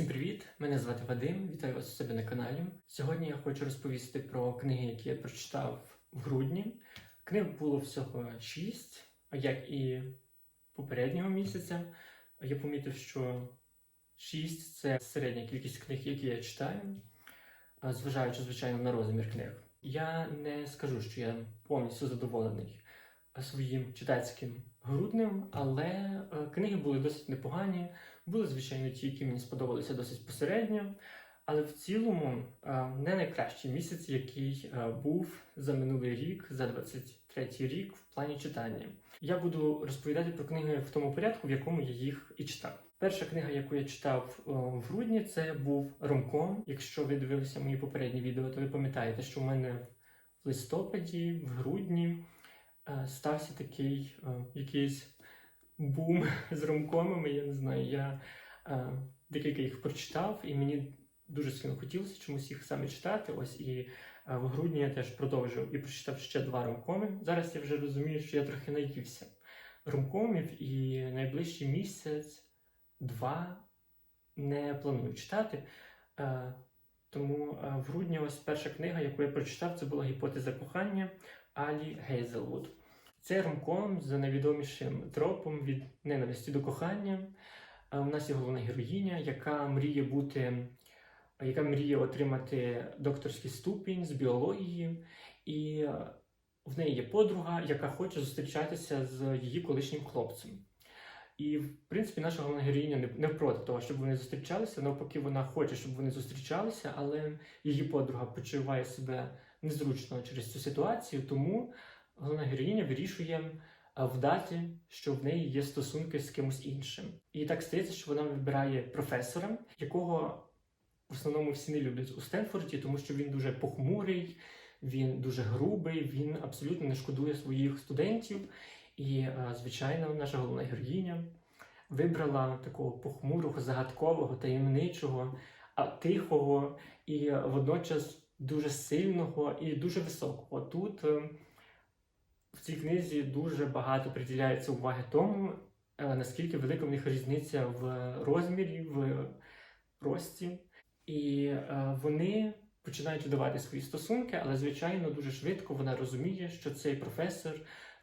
Всім привіт! Мене звати Вадим. Вітаю вас у себе на каналі. Сьогодні я хочу розповісти про книги, які я прочитав в грудні. Книг було всього шість, а як і попереднього місяця. Я помітив, що шість це середня кількість книг, які я читаю, зважаючи, звичайно, на розмір книг. Я не скажу, що я повністю задоволений своїм читацьким груднем, але е, книги були досить непогані. Були, звичайно, ті, які мені сподобалися досить посередньо, але в цілому е, не найкращий місяць, який е, був за минулий рік, за 23-й рік в плані читання. Я буду розповідати про книги в тому порядку, в якому я їх і читав. Перша книга, яку я читав е, в грудні, це був Ромком. Якщо ви дивилися мої попередні відео, то ви пам'ятаєте, що в мене в листопаді, в грудні стався такий якийсь бум з ромкомами. Я не знаю, я е, декілька їх прочитав, і мені дуже сильно хотілося чомусь їх саме читати. Ось і е, в грудні я теж продовжив і прочитав ще два ромкоми. Зараз я вже розумію, що я трохи наївся ромкомів, і найближчий місяць, два не планую читати. Е, тому е, в грудні ось перша книга, яку я прочитав, це була гіпотеза кохання Алі Гейзелвуд. Це ромком за найвідомішим тропом від ненависті до кохання. У нас є головна героїня, яка мріє бути, яка мріє отримати докторський ступінь з біології, і в неї є подруга, яка хоче зустрічатися з її колишнім хлопцем. І, в принципі, наша головна героїня не проти того, щоб вони зустрічалися. Навпаки, вона хоче, щоб вони зустрічалися, але її подруга почуває себе незручно через цю ситуацію, тому головна героїня вирішує а, вдати, що в неї є стосунки з кимось іншим. І так стається, що вона вибирає професора, якого в основному всі не люблять у Стенфорді, тому що він дуже похмурий, він дуже грубий, він абсолютно не шкодує своїх студентів. І, звичайно, наша головна героїня вибрала такого похмурого, загадкового, таємничого, тихого і водночас дуже сильного і дуже високого. Тут е, в цій книзі дуже багато приділяється уваги тому, е, наскільки велика в них різниця в розмірі, в рості. І е, вони починають видавати свої стосунки, але, звичайно, дуже швидко вона розуміє, що цей професор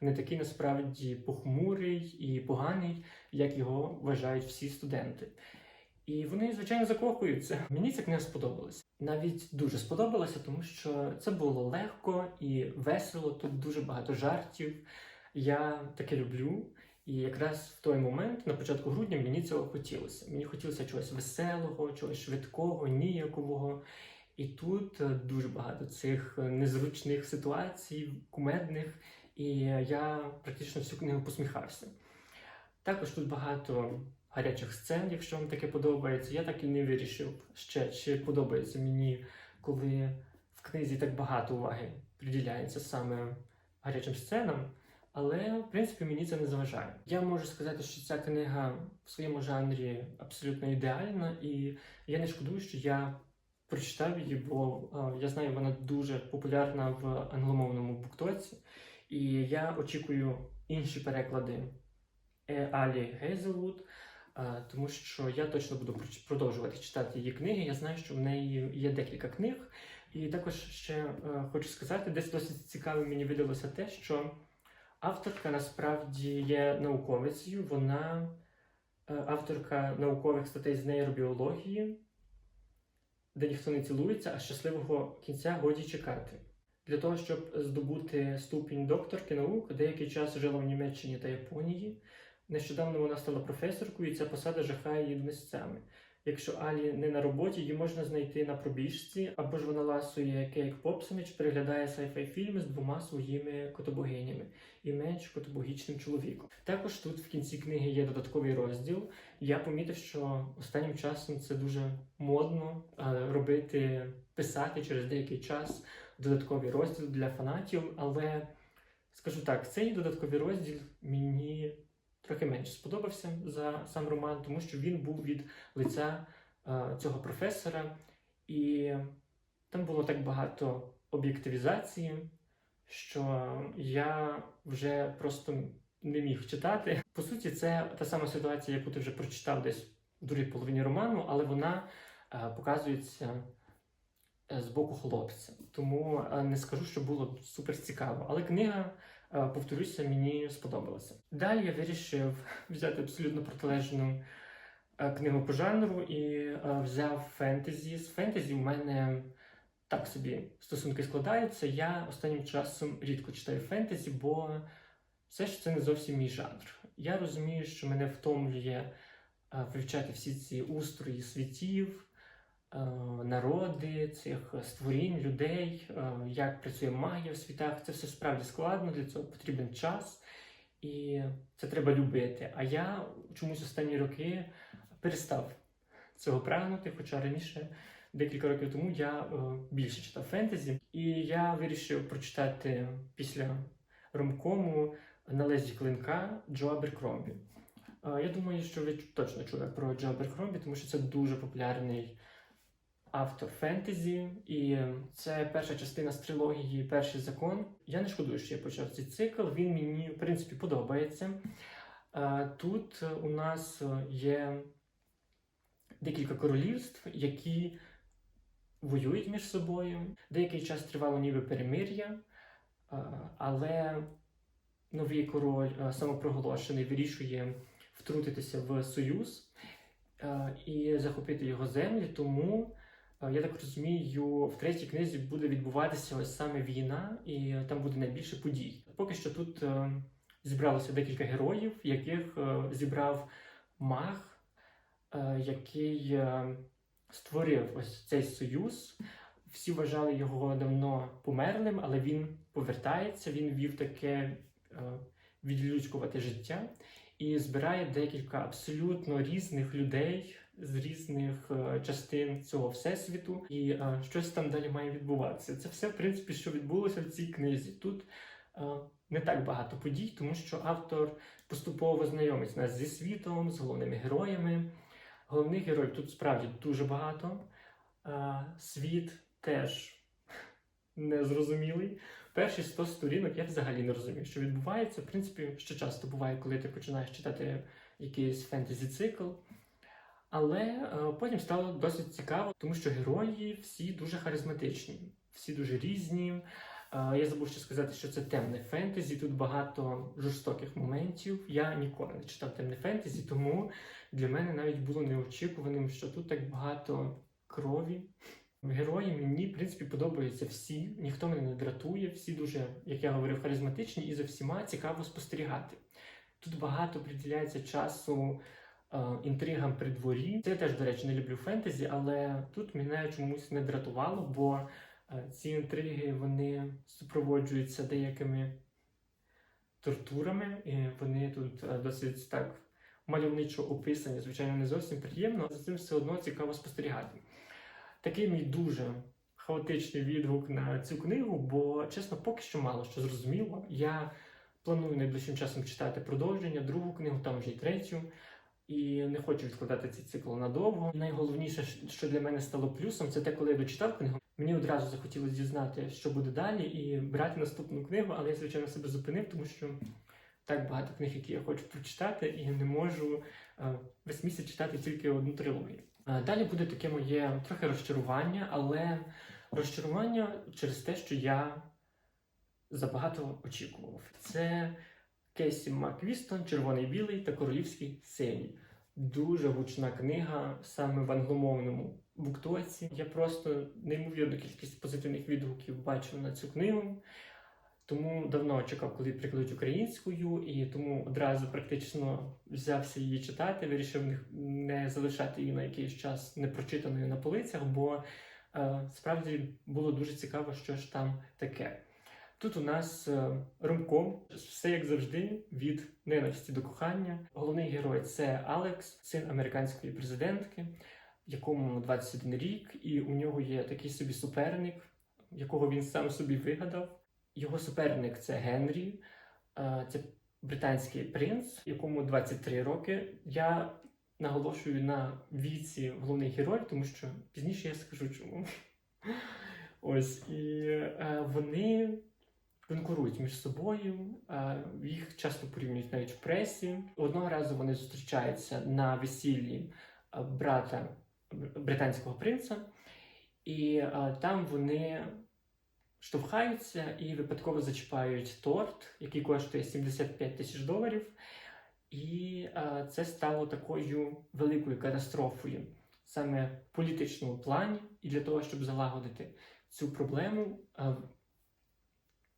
не такий насправді похмурий і поганий, як його вважають всі студенти. І вони, звичайно, закохуються. Мені ця книга сподобалася. Навіть дуже сподобалася, тому що це було легко і весело. Тут дуже багато жартів. Я таке люблю. І якраз в той момент, на початку грудня, мені цього хотілося. Мені хотілося чогось веселого, чогось швидкого, ніякового. І тут е, дуже багато цих е, незручних ситуацій, кумедних, і я практично всю книгу посміхався. Також тут багато гарячих сцен, якщо вам таке подобається. Я так і не вирішив ще, чи подобається мені, коли в книзі так багато уваги приділяється саме гарячим сценам. Але, в принципі, мені це не заважає. Я можу сказати, що ця книга в своєму жанрі абсолютно ідеальна, і я не шкодую, що я прочитав її, бо е, я знаю, вона дуже популярна в англомовному буктоці. І я очікую інші переклади Е- Алі Гейзелвуд, тому що я точно буду продовжувати читати її книги. Я знаю, що в неї є декілька книг. І також ще е, хочу сказати, десь досить цікавим мені видалося те, що авторка насправді є науковицею, вона е, авторка наукових статей з нейробіології, де ніхто не цілується, а щасливого кінця годі чекати. Для того, щоб здобути ступінь докторки наук, деякий час жила в Німеччині та Японії. Нещодавно вона стала професоркою, і ця посада жахає її місцями. Якщо Алі не на роботі, її можна знайти на пробіжці, або ж вона ласує Кейк Попсонич, переглядає sci-fi фільми з двома своїми котобогинями і менш котобогічним чоловіком. Також тут в кінці книги є додатковий розділ. Я помітив, що останнім часом це дуже модно е, робити, писати через деякий час додатковий розділ для фанатів, але скажу так, цей додатковий розділ мені трохи менше сподобався за сам роман, тому що він був від лиця е, цього професора, і там було так багато об'єктивізації, що я вже просто не міг читати. По суті, це та сама ситуація, яку ти вже прочитав десь в другій половині роману, але вона е, показується е, з боку хлопця. Тому не скажу, що було супер цікаво. Але книга, повторюся, мені сподобалася. Далі я вирішив взяти абсолютно протилежну е, книгу по жанру і е, взяв фентезі. З фентезі у мене так собі стосунки складаються. Я останнім часом рідко читаю фентезі, бо все ж це не зовсім мій жанр. Я розумію, що мене втомлює е, вивчати всі ці устрої світів, е, народи, цих створінь, людей, е, як працює магія в світах. Це все справді складно, для цього потрібен час, і це треба любити. А я чомусь останні роки перестав цього прагнути, хоча раніше. Декілька років тому я е, більше читав фентезі, і я вирішив прочитати після ромкому на лезі клинка Джо Аберкромбі. Е, Я думаю, що ви точно чули про Джо Аберкромбі, тому що це дуже популярний автор фентезі, і це перша частина з трилогії Перший закон. Я не шкодую, що я почав цей цикл. Він мені, в принципі, подобається. Е, Тут у нас є декілька королівств, які воюють між собою. Деякий час тривало ніби перемир'я, е, але новий король е, самопроголошений вирішує втрутитися в союз е, і захопити його землі. Тому е, я так розумію, в третій книзі буде відбуватися ось саме війна, і там буде найбільше подій. Поки що тут е, зібралося декілька героїв, яких е, зібрав маг, е, який е, створив ось цей союз. Всі вважали його давно померлим, але він повертається. Він вів таке е, відлюдькувате життя і збирає декілька абсолютно різних людей з різних е, частин цього всесвіту, і е, щось там далі має відбуватися. Це все, в принципі, що відбулося в цій книзі. Тут е, не так багато подій, тому що автор поступово знайомить нас зі світом, з головними героями. Головних героїв тут справді дуже багато. Світ теж незрозумілий. Перші 100 сторінок я взагалі не розумію, що відбувається. В принципі, що часто буває, коли ти починаєш читати якийсь фентезі-цикл. Але е, потім стало досить цікаво, тому що герої всі дуже харизматичні, всі дуже різні. Е, я забув ще сказати, що це темне фентезі. Тут багато жорстоких моментів. Я ніколи не читав темне фентезі, тому для мене навіть було неочікуваним, що тут так багато крові. Герої мені, в принципі, подобаються всі, ніхто мене не дратує, всі дуже, як я говорив, харизматичні і за всіма цікаво спостерігати. Тут багато приділяється часу інтригам при дворі. Це я теж, до речі, не люблю фентезі, але тут мене чомусь не дратувало, бо е, ці інтриги вони супроводжуються деякими тортурами, і вони тут е, досить так мальовничо описані, звичайно, не зовсім приємно, але за цим все одно цікаво спостерігати. Такий мій дуже хаотичний відгук на цю книгу, бо, чесно, поки що мало що зрозуміло. Я планую найближчим часом читати продовження, другу книгу, там вже й третю. І не хочу відкладати цей цикл надовго. Найголовніше, що для мене стало плюсом, це те, коли я дочитав книгу. Мені одразу захотілося дізнати, що буде далі, і брати наступну книгу, але я, звичайно, себе зупинив, тому що так багато книг, які я хочу прочитати, і не можу е, весь місяць читати тільки одну трилогію. Е, Далі буде таке моє трохи розчарування, але розчарування через те, що я забагато очікував. Це Кейсі Маквістон, Червоний білий та Королівський синій. Дуже гучна книга саме в англомовному буктоці. Я просто неймовірну кількість позитивних відгуків бачив на цю книгу. Тому давно чекав, коли прикладуть українською, і тому одразу практично взявся її читати. Вирішив не залишати її на якийсь час непрочитаною на полицях, бо е, справді було дуже цікаво, що ж там таке. Тут у нас е, ромком, все як завжди, від ненависті до кохання. Головний герой це Алекс, син американської президентки, якому 21 рік, і у нього є такий собі суперник, якого він сам собі вигадав. Його суперник це Генрі, е, це британський принц, якому 23 роки. Я наголошую на віці головних героїв, тому що пізніше я скажу чому. Ось і е, вони конкурують між собою, е, їх часто порівнюють навіть в пресі. Одного разу вони зустрічаються на весіллі е, брата британського принца, і е, там вони штовхаються і випадково зачіпають торт, який коштує 75 тисяч доларів. І це стало такою великою катастрофою саме в політичному плані, і для того, щоб залагодити цю проблему,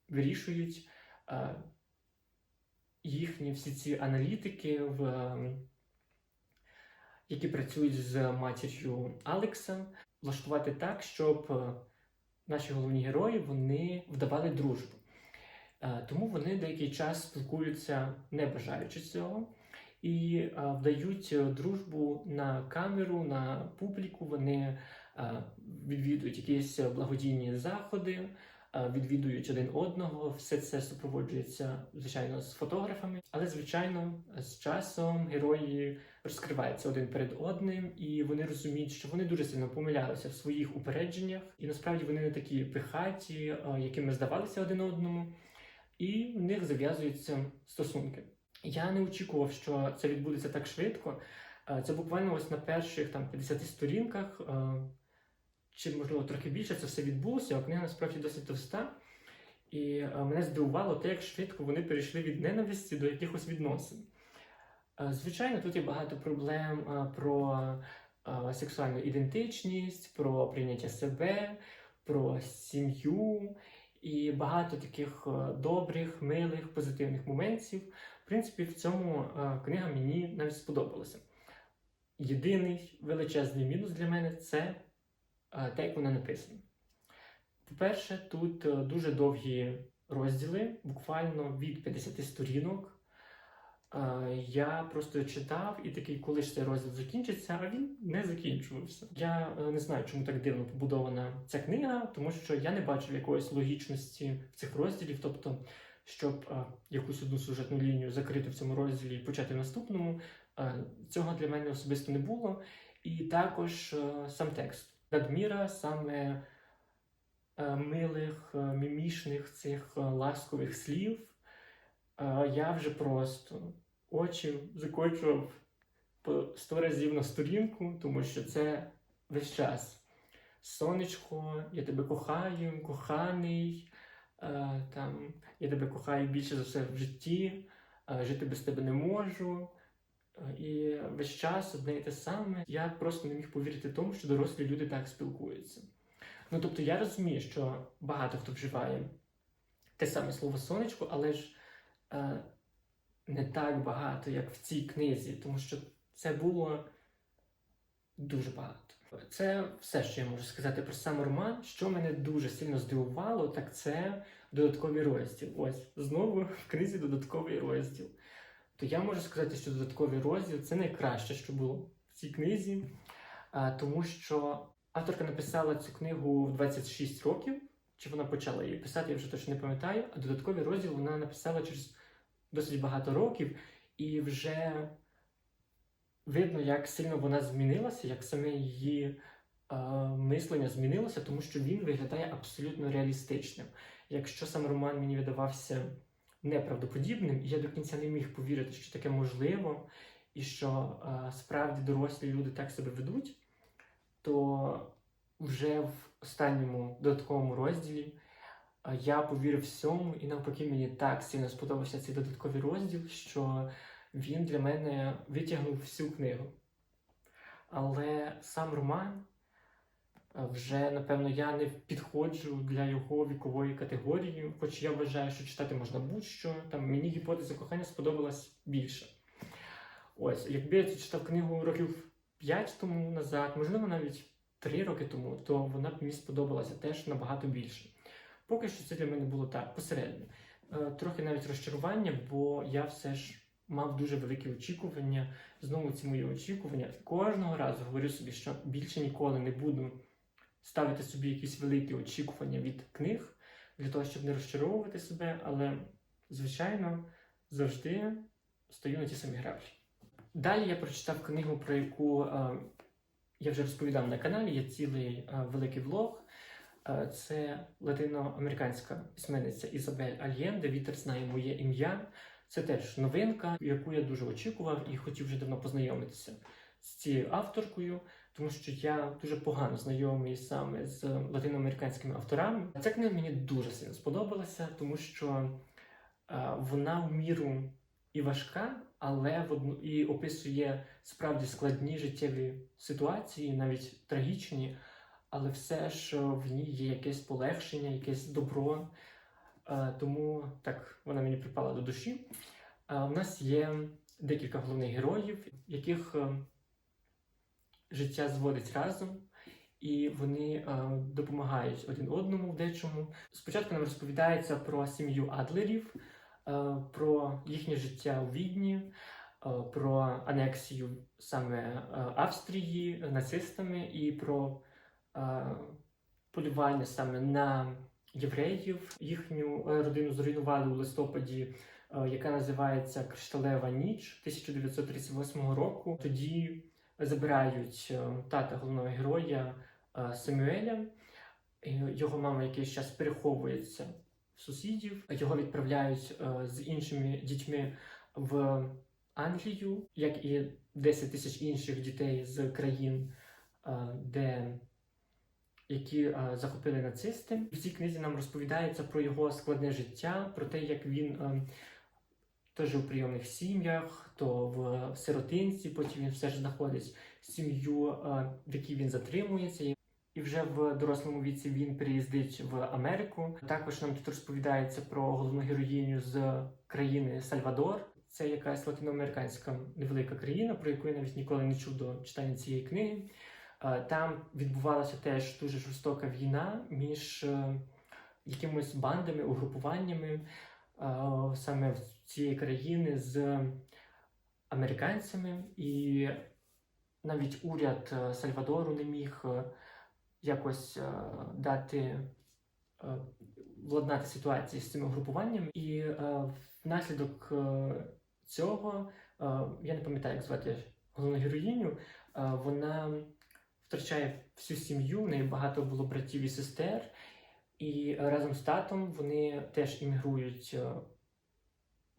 вирішують е, їхні всі ці аналітики, в, е, які працюють з матір'ю Алекса, влаштувати так, щоб е, наші головні герої вони вдавали дружбу. Тому вони деякий час спілкуються, не бажаючи цього, і вдають дружбу на камеру, на публіку. Вони відвідують якісь благодійні заходи, відвідують один одного. Все це супроводжується, звичайно, з фотографами. Але, звичайно, з часом герої розкриваються один перед одним, і вони розуміють, що вони дуже сильно помилялися в своїх упередженнях, і насправді вони не такі пихаті, е, якими здавалися один одному і в них зав'язуються стосунки. Я не очікував, що це відбудеться так швидко. Е, Це буквально ось на перших там 50 сторінках, е, чи можливо трохи більше, це все відбулося. а Книга насправді досить товста. І е, мене здивувало те, як швидко вони перейшли від ненависті до якихось відносин. Е, Звичайно, тут є багато проблем е, про сексуальну ідентичність, про прийняття себе, про сім'ю і багато таких добрих, милих, позитивних моментів. В принципі, в цьому книга мені навіть сподобалася. Єдиний величезний мінус для мене це те, як вона написана. По-перше, тут е, дуже довгі розділи, буквально від 50 сторінок. Е, Я просто читав і такий, коли ж цей розділ закінчиться, а він не закінчувався. Я е, не знаю, чому так дивно побудована ця книга, тому що я не бачив якоїсь логічності в цих розділів, тобто, щоб е, якусь одну сюжетну лінію закрити в цьому розділі і почати в наступному, е, цього для мене особисто не було. І також е, сам текст надміра саме е, милих, е, мімішних цих е, ласкових слів. Я вже просто очі закочував по сто разів на сторінку, тому що це весь час. Сонечко, я тебе кохаю, коханий, там, я тебе кохаю більше за все в житті, жити без тебе не можу. І весь час одне і те саме. Я просто не міг повірити тому, що дорослі люди так спілкуються. Ну тобто я розумію, що багато хто вживає те саме слово сонечко, але ж е, не так багато, як в цій книзі, тому що це було дуже багато. Це все, що я можу сказати про сам роман. Що мене дуже сильно здивувало, так це додатковий розділ. Ось знову в книзі додатковий розділ. То я можу сказати, що додатковий розділ це найкраще, що було в цій книзі, тому що авторка написала цю книгу в 26 років. Чи вона почала її писати, я вже точно не пам'ятаю. А додатковий розділ вона написала через досить багато років, і вже видно, як сильно вона змінилася, як саме її мислення змінилося, тому що він виглядає абсолютно реалістичним. Якщо сам роман мені видавався неправдоподібним, і я до кінця не міг повірити, що таке можливо, і що е, справді дорослі люди так себе ведуть, то вже в останньому додатковому розділі а я повірив всьому, і навпаки, мені так сильно сподобався цей додатковий розділ, що він для мене витягнув всю книгу. Але сам роман е, вже, напевно, я не підходжу для його вікової категорії, хоч я вважаю, що читати можна будь-що. Там мені гіпотеза кохання сподобалась більше. Ось, якби я читав книгу років 5 тому назад, можливо, навіть 3 роки тому, то вона б мені сподобалася теж набагато більше. Поки що це для мене було так, посередньо. Е, Трохи навіть розчарування, бо я все ж мав дуже великі очікування. Знову ці мої очікування. Кожного разу говорю собі, що більше ніколи не буду ставити собі якісь великі очікування від книг для того, щоб не розчаровувати себе, але, звичайно, завжди стою на ті самі граблі. Далі я прочитав книгу, про яку е, я вже розповідав на каналі, є цілий е, великий влог. Е, Це латиноамериканська письменниця Ізабель Альєнде Вітер знає моє ім'я. Це теж новинка, яку я дуже очікував і хотів вже давно познайомитися з цією авторкою, тому що я дуже погано знайомий саме з латиноамериканськими авторами. Ця книга мені дуже сильно сподобалася, тому що е, вона в міру і важка, але в одну і описує справді складні життєві ситуації, навіть трагічні, але все ж в ній є якесь полегшення, якесь добро. Е, Тому так вона мені припала до душі. Е, У нас є декілька головних героїв, яких е, життя зводить разом, і вони е, допомагають один одному в дечому. Спочатку нам розповідається про сім'ю Адлерів, е, про їхнє життя у Відні, е, про анексію саме е, Австрії нацистами і про е, полювання саме на євреїв. Їхню е, родину зруйнували у листопаді, е, яка називається Кришталева ніч 1938 року. Тоді забирають е, тата головного героя е, Самюеля. Його мама якийсь час переховується в сусідів. Його відправляють е, з іншими дітьми в Англію, як і 10 тисяч інших дітей з країн, де які захопили нацисти. В цій книзі нам розповідається про його складне життя, про те, як він е, то жив у прийомних сім'ях, то в сиротинці, потім він все ж знаходить сім'ю, е, в якій він затримується. І вже в дорослому віці він переїздить в Америку. Також нам тут розповідається про головну героїню з країни Сальвадор. Це якась латиноамериканська невелика країна, про яку я навіть ніколи не чув до читання цієї книги. Е, Там відбувалася теж дуже жорстока війна між е, якимись бандами, угрупуваннями саме в цієї країни з американцями, і навіть уряд е, Сальвадору не міг е, якось е, дати владнати ситуацію з цими угрупуваннями. І внаслідок цього, я не пам'ятаю, як звати головну героїню, вона втрачає всю сім'ю, в неї багато було братів і сестер, і разом з татом вони теж іммігрують е,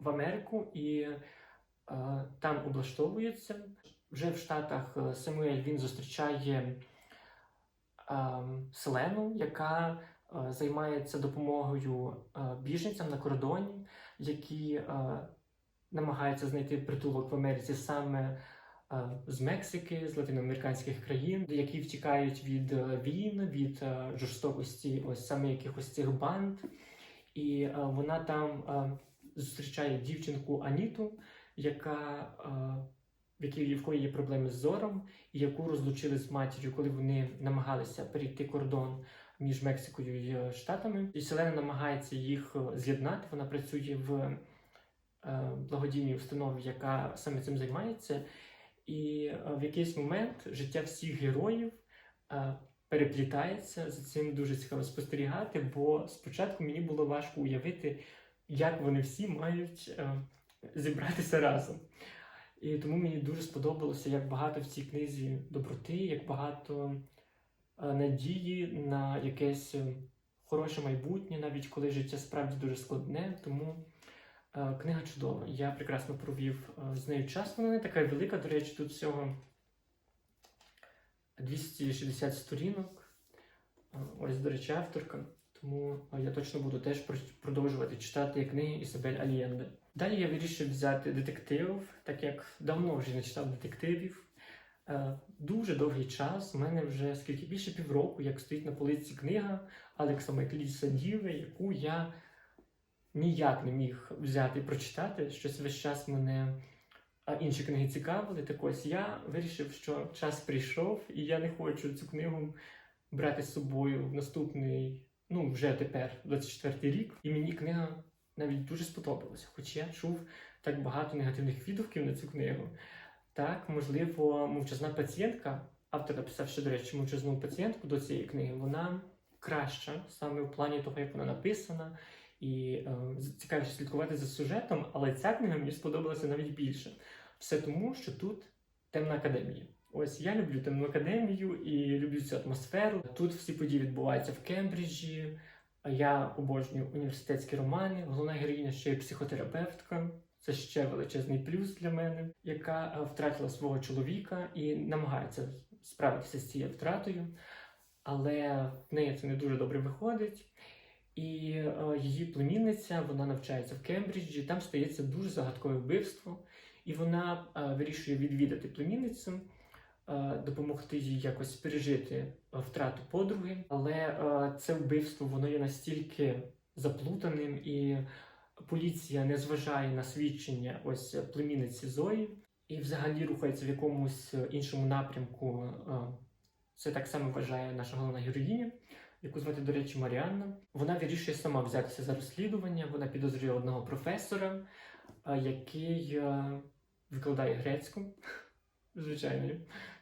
в Америку і е, там облаштовуються. Вже в Штатах е, Самуель він зустрічає е, Селену, яка займається допомогою біженцям на кордоні, які намагаються знайти притулок в Америці саме з Мексики, з латиноамериканських країн, які втікають від е, війн, від е, жорстокості, ось саме якихось цих банд. І е, вона там е, зустрічає дівчинку Аніту, яка е, в якій в кої є проблеми з зором, і яку розлучили з матір'ю, коли вони намагалися перейти кордон між Мексикою і е, Штатами. І Селена намагається їх е, з'єднати. Вона працює в е, благодійній установі, яка саме цим займається. І е, в якийсь момент життя всіх героїв е, переплітається. За цим дуже цікаво спостерігати, бо спочатку мені було важко уявити, як вони всі мають е, зібратися разом. І тому мені дуже сподобалося, як багато в цій книзі доброти, як багато надії на якесь хороше майбутнє, навіть коли життя справді дуже складне. Тому книга чудова. Я прекрасно провів е, з нею час. Вона не така велика, до речі, тут всього 260 сторінок. Е, Ось, до речі, авторка. Тому е, я точно буду теж продовжувати читати книги Ісабель Альєнде. Далі я вирішив взяти детектив, так як давно вже не читав детективів. Е, Дуже довгий час. У мене вже скільки більше півроку, як стоїть на полиці книга Алекса Майкліса Діве, яку я ніяк не міг взяти і прочитати. Щось весь час мене а, інші книги цікавили. Так ось я вирішив, що час прийшов, і я не хочу цю книгу брати з собою в наступний, ну вже тепер, 24 рік. І мені книга навіть дуже сподобалася, хоч я чув так багато негативних відгуків на цю книгу. Так, можливо, мовчазна пацієнтка, автор написав, що, до речі, мовчазну пацієнтку до цієї книги, вона краща саме в плані того, як вона написана, і е, цікавіше слідкувати за сюжетом, але ця книга мені сподобалася навіть більше. Все тому, що тут темна академія. Ось я люблю темну академію і люблю цю атмосферу. Тут всі події відбуваються в Кембриджі. Я обожнюю університетські романи. Головна героїня ще й психотерапевтка. Це ще величезний плюс для мене, яка е, втратила свого чоловіка і намагається справитися з цією втратою, але в неї це не дуже добре виходить. І е, її племінниця вона навчається в Кембриджі. Там стається дуже загадкове вбивство, і вона е, вирішує відвідати племінницю, е, допомогти їй якось пережити е, втрату подруги. Але е, це вбивство воно є настільки заплутаним, і поліція не зважає на свідчення ось племінниці Зої, і взагалі рухається в якомусь іншому напрямку. Е, Це так само вважає наша головна героїня яку звати, до речі, Маріанна. Вона вирішує сама взятися за розслідування. Вона підозрює одного професора, який викладає грецьку. Звичайно,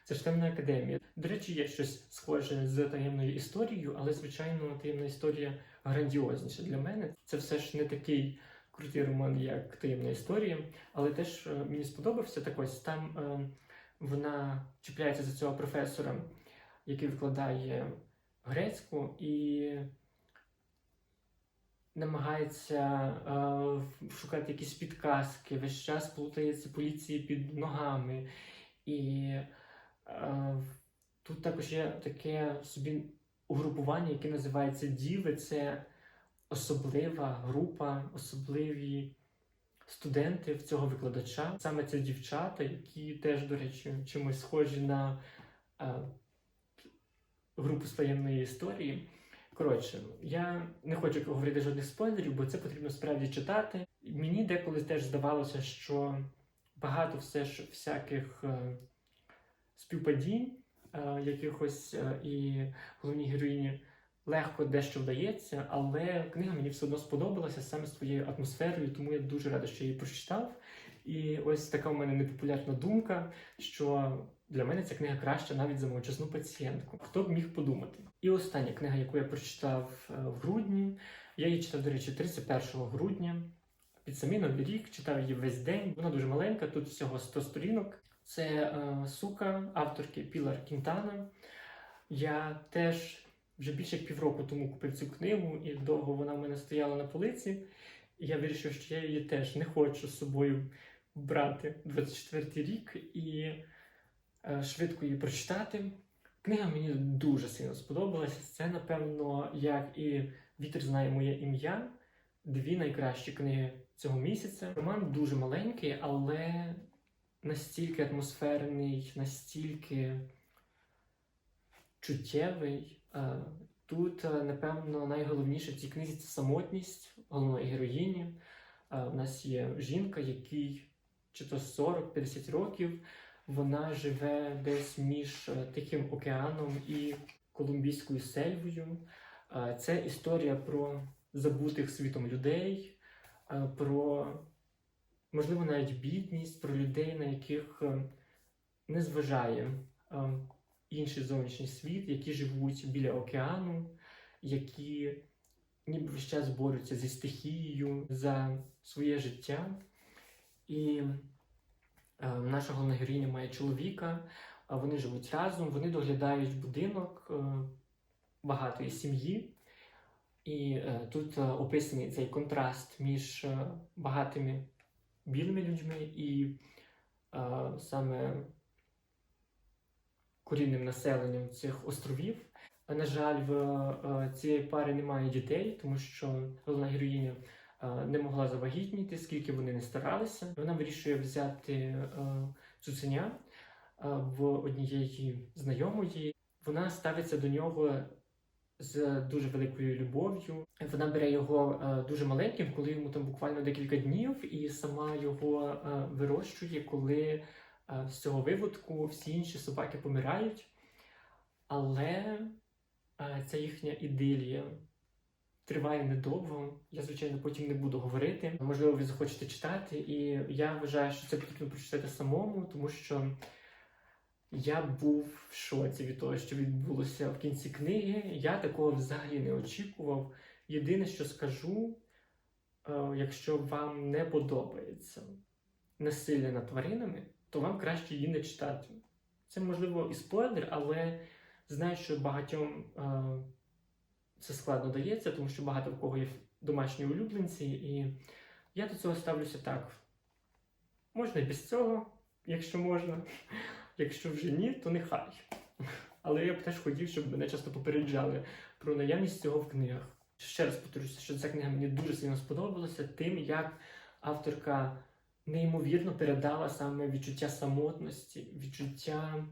це ж темна академія. До речі, є щось схоже з таємною історією, але, звичайно, таємна історія грандіозніша для мене. Це все ж не такий крутий роман, як таємна історія, але теж е, мені сподобався так ось там е, вона чіпляється за цього професора, який викладає грецьку і намагається е, шукати якісь підказки, весь час плутається поліції під ногами. І е, тут також є таке собі угрупування, яке називається Діви. Це особлива група, особливі студенти в цього викладача. Саме це дівчата, які теж, до речі, чимось схожі на. е, групу з історії. Коротше, я не хочу говорити жодних спойлерів, бо це потрібно справді читати. Мені деколи теж здавалося, що багато все ж всяких е, співпадінь, е, якихось е, і головній героїні легко дещо вдається, але книга мені все одно сподобалася саме своєю атмосферою, тому я дуже радий, що її прочитав. І ось така у мене непопулярна думка, що для мене ця книга краща навіть за мовчасну пацієнтку. Хто б міг подумати? І остання книга, яку я прочитав е, в грудні, я її читав, до речі, 31 грудня. Під самий новий рік читав її весь день. Вона дуже маленька, тут всього 100 сторінок. Це е, сука авторки Пілар Кінтана. Я теж вже більше півроку тому купив цю книгу, і довго вона в мене стояла на полиці. І я вирішив, що я її теж не хочу з собою брати 24 рік і швидко її прочитати. Книга мені дуже сильно сподобалася. Це, напевно, як і Вітер знає моє ім'я. Дві найкращі книги цього місяця. Роман дуже маленький, але настільки атмосферний, настільки чуттєвий. Е, Тут, е, напевно, найголовніше в цій книзі це самотність головної героїні. Е, У нас є жінка, якій чи то 40-50 років. Вона живе десь між е, Тихим океаном і Колумбійською сельвою. Е, Це історія про забутих світом людей, е, про, можливо, навіть бідність, про людей, на яких не зважає інший зовнішній світ, які живуть біля океану, які ніби весь час борються зі стихією за своє життя. І наша головна героїня має чоловіка, вони живуть разом, вони доглядають будинок е, багатої сім'ї. І е, тут е, описаний цей контраст між е, багатими білими людьми і е, саме корінним населенням цих островів. Е, На жаль, в е, цієї пари немає дітей, тому що головна героїня е, не могла завагітніти, скільки вони не старалися. Вона вирішує взяти е, цуценя е, в однієї знайомої. Вона ставиться до нього з дуже великою любов'ю. Вона бере його е, дуже маленьким, коли йому там буквально декілька днів, і сама його е, вирощує, коли е, з цього виводку всі інші собаки помирають. Але е, ця їхня ідилія триває недовго. Я, звичайно, потім не буду говорити. Можливо, ви захочете читати, і я вважаю, що це потрібно прочитати самому, тому що я був в шоці від того, що відбулося в кінці книги. Я такого взагалі не очікував. Єдине, що скажу, е, якщо вам не подобається насилля над тваринами, то вам краще її не читати. Це можливо і спойлер, але знаю, що багатьом е, це складно дається, тому що багато в кого є домашні улюбленці, і я до цього ставлюся так. Можна і без цього, якщо можна. Якщо вже ні, то нехай. Але я б теж хотів, щоб мене часто попереджали про наявність цього в книгах. Ще раз повторюся, що ця книга мені дуже сильно сподобалася тим, як авторка неймовірно передала саме відчуття самотності, відчуття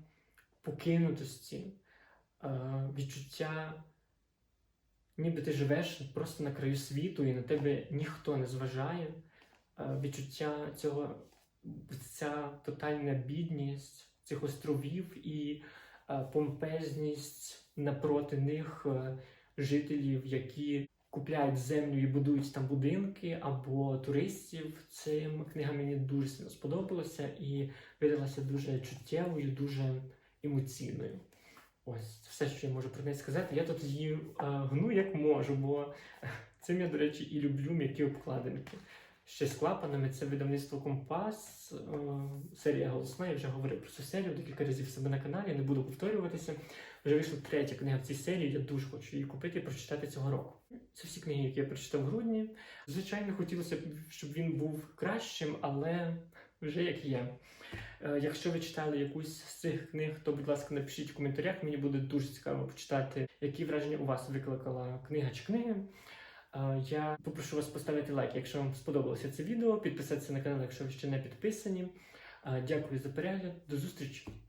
покинутості, е, відчуття, ніби ти живеш просто на краю світу і на тебе ніхто не зважає. Е, Відчуття цього, ця тотальна бідність цих островів і е, помпезність напроти них е, жителів, які купляють землю і будують там будинки або туристів. Цим книга мені дуже сподобалася і видалася дуже чуттєвою, дуже емоційною. Ось все, що я можу про неї сказати. Я тут її е, гну як можу, бо цим я, до речі, і люблю м'які обкладинки. Ще з клапанами це видавництво Компас, е, серія голосна. Я вже говорив про цю серію декілька разів себе на каналі, не буду повторюватися. Вже вийшла третя книга в цій серії. Я дуже хочу її купити і прочитати цього року. Це всі книги, які я прочитав в грудні. Звичайно, хотілося б, щоб він був кращим, але вже як є. Е, Якщо ви читали якусь з цих книг, то, будь ласка, напишіть в коментарях. Мені буде дуже цікаво почитати, які враження у вас викликала книга чи книги. Е, Я попрошу вас поставити лайк, якщо вам сподобалося це відео, підписатися на канал, якщо ви ще не підписані. Е, Дякую за перегляд. До зустрічі!